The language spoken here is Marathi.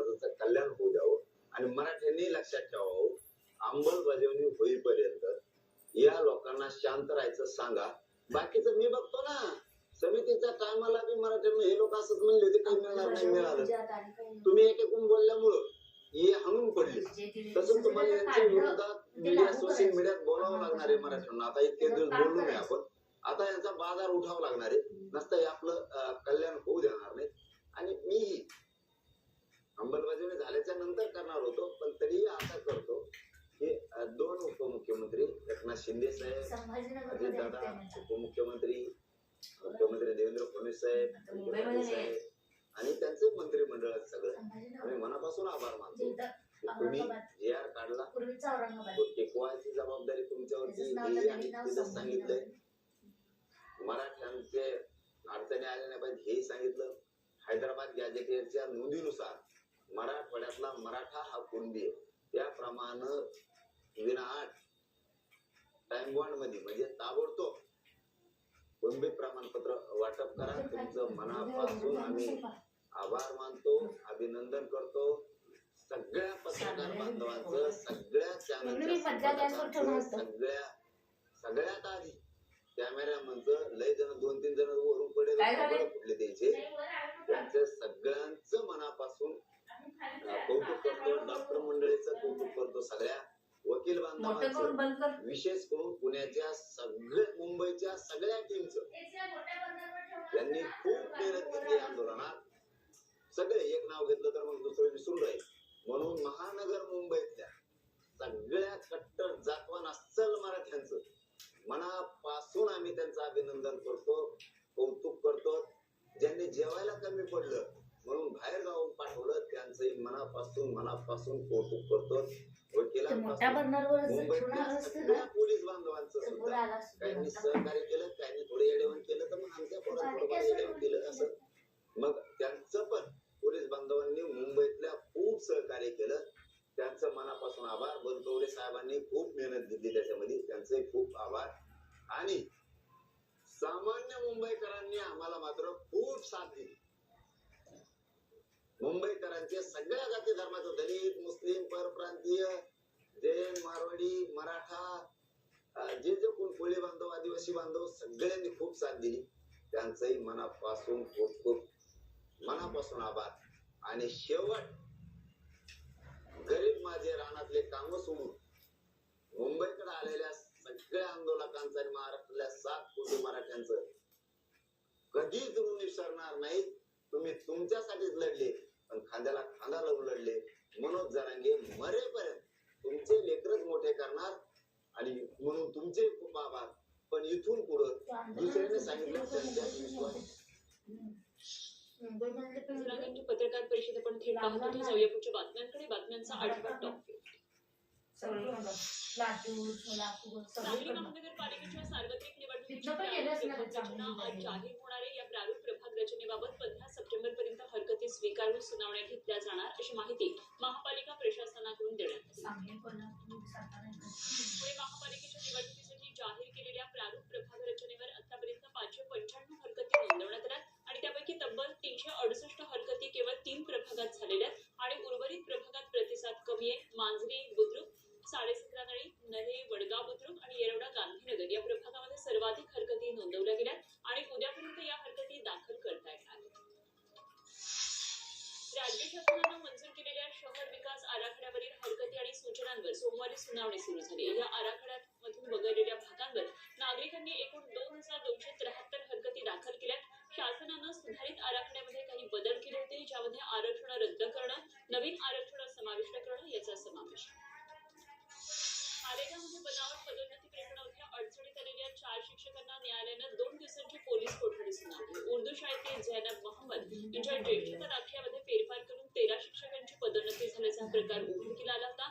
समाजाचं कल्याण होऊ द्यावं आणि मराठ्यांनी लक्षात ठेवावं अंमलबजावणी होईपर्यंत या लोकांना शांत राहायचं सांगा. बाकीचं मी बघतो ना समितीच्या टायमाला बी मराठ्यांना हे लोक असंच म्हणले होते काही मिळणार नाही मिळालं. तुम्ही एक एकूण बोलल्यामुळं हे हाणून पडले. तसं तुम्हाला यांच्या विरोधात मीडिया सोशल मीडियात बोलावं लागणार आहे मराठ्यांना. आता इतके दिवस बोललो नाही आपण. आता यांचा बाजार उठावा लागणार आहे. नसतं हे आपलं कल्याण शिंदे साहेब अजित दादा उपमुख्यमंत्री मुख्यमंत्री देवेंद्र फडणवीस साहेब मुख्यमंत्री साहेब आणि त्यांचे मंत्रिमंडळ सगळं. मी मनापासून आभार मानतो. तुम्ही जे आर काढला टिकवायची जबाबदारी तुमच्यावरती आणि सांगितलंय. मराठ्यांचे अडचणी आल्या नाही पाहिजे हेही सांगितलं. हैदराबाद गॅजेटियरच्या नोंदीनुसार मराठवाड्यातला मराठा हा कुणबी आहे. त्याप्रमाणे विनाआट टाइम बॉन्डमध्ये म्हणजे ताबडतोब कुणबी प्रमाणपत्र वाटप करा तुमचं मनापासून आम्ही आभार मानतो अभिनंदन करतो सगळ्या पत्रकार बांधवांचं सगळ्या असतो. सगळ्या सगळ्यात आधी कॅमेरामनचं लय जण दोन तीन जण वरून पडेल? कापडं फुटले त्यांचे त्यांचं सगळ्यांचं मनापासून कौतुक करतो डॉक्टर मंडळीचं कौतुक करतो सगळ्या वकील बांधवांचं विशेष करून पुण्याच्या सगळ्या मुंबईच्या सगळ्या टीमचं त्यांनी खूप मेहनत घेतली आंदोलनात. सगळे एक नाव घेतलं तर मग दुसरं विसरून राहील म्हणून महानगर मुंबईतल्या सगळ्या कट्टर जातवान अस्सल मराठ्यांचं मनापासून आम्ही त्यांचं अभिनंदन करतो कौतुक करतो. ज्यांनी जेवायला कमी पडलं म्हणून बाहेर गावून पाठवलं त्यांचंही मनापासून मनापासून कौतुक करतो. ते मोठ्या बर्नरवर ठेवणार असते ना पोलीस बांधवांचं तर पुढे सुद्धा. आला असतो. काहींनी तेव्हा. सहकार्य केलं काहींनी थोडं येडेवण केलं तर मग आमच्या पोरात थोडं येडेवण केलं असं. मग त्यांचं पण पोलीस बांधवांनी मुंबईतल्या खूप सहकार्य केलं. त्यांचं मनापासून आभार. बनतोडे साहेबांनी खूप मेहनत घेतली त्याच्यामध्ये. त्यांचे खूप आभार. आणि सामान्य मुंबईकरांनी आम्हाला मात्र खूप साथ दिली. मुंबईकरांचे सगळ्या जाती धर्माचं दलित मुस्लिम परप्रांतीय कोळी मराठा जे जे कोण कोळी बांधव आदिवासी बांधव सगळ्यांनी खूप साथ दिली. त्यांचंही मनापासून खूप खूप मनापासून आभार. आणि शेवट गरीब माझे रानातले काम सोडून मुंबईकडे आलेल्या सगळ्या आंदोलकांचं आणि महाराष्ट्रातल्या सात कोटी मराठ्यांचं कधीच ऋण विसरणार नाही तुम्ही तुमच्यासाठीच लढले पण खांद्याला खांदा लावून लढले. मनोज जरांगे मरेपर्यंत. तुमचे लेकरच मोठे करणार आणि म्हणून तुमचे खूप आभार पण इथून पुढं दुसऱ्याने सांगितलं त्यांच्यात विश्वास पत्रकार परिषद आपण थेट पाहत होतो जाऊया पुढच्या बातम्यांकडे बातम्यांचा आढावा टॉप लातूर सोलापूर सांगली सगळीकडनं. महानगरपालिकेच्या सार्वत्रिक निवडणुकीची. जाहीर होणारे या प्रारूप प्रभाग रचनेबाबत स्वीकारून सुनावण्या घेतल्या जाणार अशी माहिती महापालिका प्रशासनाकडून देण्यात आली. पुणे महापालिकेच्या निवडणुकीसाठी सुनावणी सुरू झाली. या आराखड्यामधून वगळलेल्या भागांवर नागरिकांनी एकूण दोन हजार दोनशे त्र्याहत्तर हरकती दाखल केल्यात. शासनानं सुधारित आराखड्यामध्ये काही बदल केले होते ज्यामध्ये आरक्षण रद्द करणं नवीन आरक्षण समाविष्ट करणं याचा समावेश. आहे. बनावट पदोन्नती प्रकरणावरच्या अडचणीत आलेल्या चार शिक्षकांना न्यायालयानं दोन दिवसांची पोलीस कोठडी सुनावली. उर्दू शाळेतील झैनब मोहम्मद यांच्या ज्येष्ठता दाखल्यामध्ये फेरफार करून तेरा शिक्षकांची पदोन्नती झाल्याचा प्रकार उघडकीला आला होता.